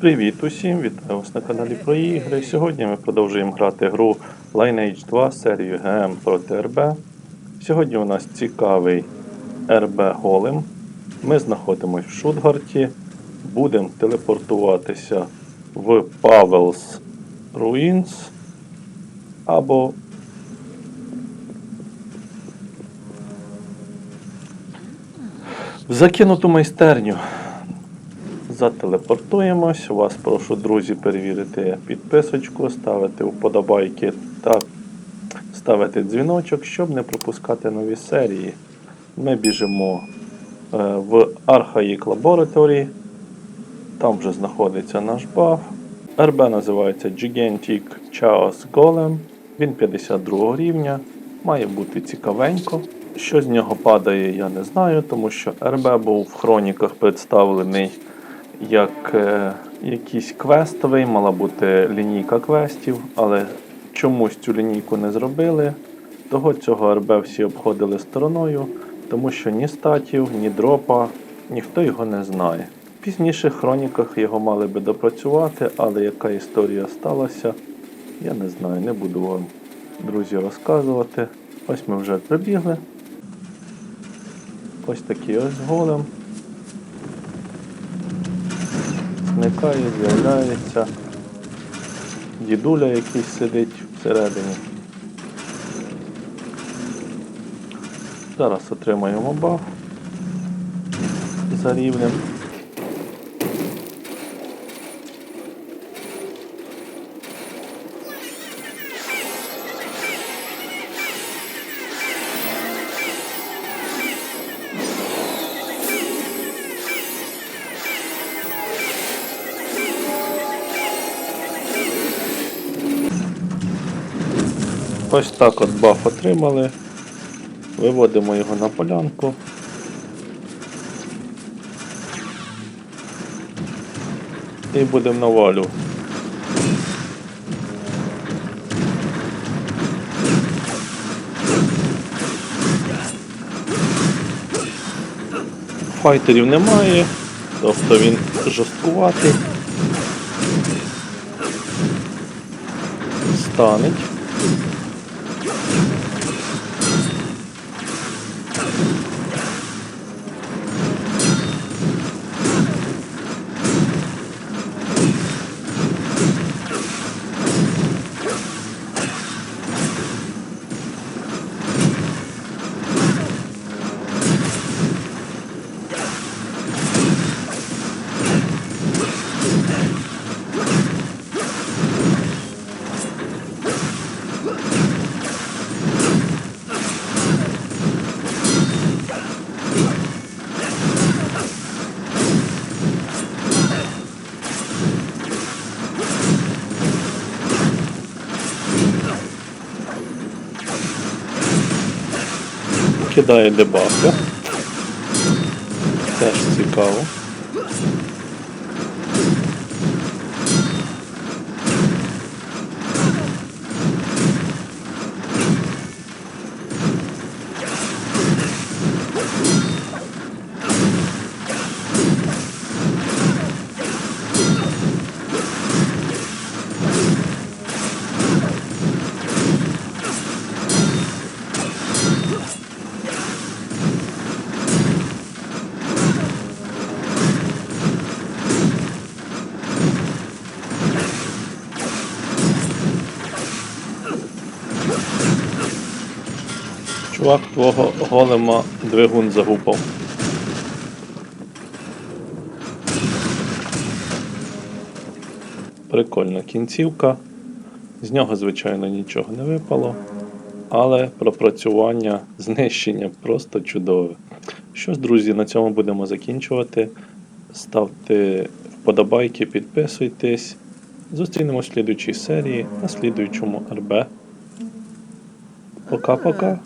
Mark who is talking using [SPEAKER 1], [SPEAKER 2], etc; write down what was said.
[SPEAKER 1] Привіт усім! Вітаю вас на каналі про ігри. Сьогодні ми продовжуємо грати гру Lineage 2 серію ГМ проти РБ. Сьогодні у нас цікавий РБ Голем. Ми знаходимося в Шутгарті. Будемо телепортуватися в Павелс Ruins або в закинуту майстерню. Зателепортуємось. Вас прошу, друзі, перевірити підписочку, ставити вподобайки та ставити дзвіночок, щоб не пропускати нові серії. Ми біжимо е, в Archaic Laboratory. Там вже знаходиться наш баф. РБ називається Gigantic Chaos Golem. Він 52 рівня. Має бути цікавенько. Що з нього падає, я не знаю, тому що РБ був в хроніках представлений як е, якийсь квестовий, мала бути лінійка квестів, але чомусь цю лінійку не зробили. Того цього РБ всі обходили стороною, тому що ні статів, ні дропа, ніхто його не знає. В пізніших хроніках його мали би допрацювати, але яка історія сталася, я не знаю, не буду вам, друзі, розказувати. Ось ми вже прибігли. Ось такий ось голем. Зникає, з'являється. Дідуля якийсь сидить всередині. Зараз отримаємо баф за рівнем. Ось так от баф отримали. Виводимо його на полянку. І будемо навалю. Файтерів немає, тобто він жорсткуватий. Станеть. Thank you. Кидає дебафи. Теж цікаво. Чувак, твого голема двигун загупав. Прикольна кінцівка. З нього, звичайно, нічого не випало. Але пропрацювання, знищення просто чудове. Що ж, друзі, на цьому будемо закінчувати. Ставте вподобайки, підписуйтесь. Зустрінемось в слідуючій серії на слідуючому РБ. Пока-пока.